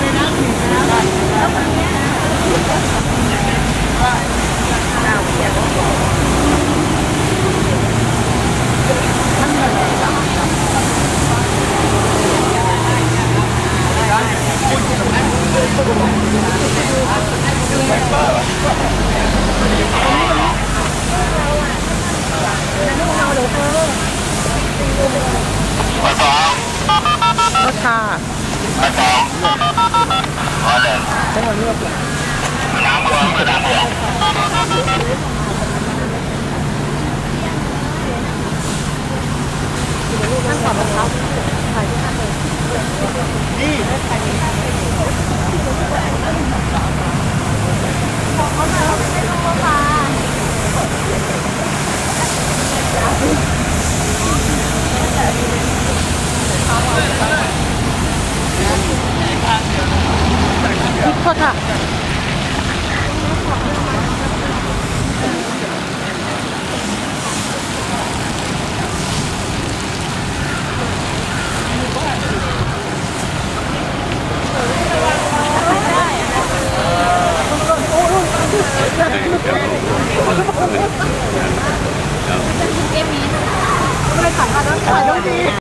เลยนะถค่ะ บัว ษค่ะกมนี้สั่งอะไรต้องายดี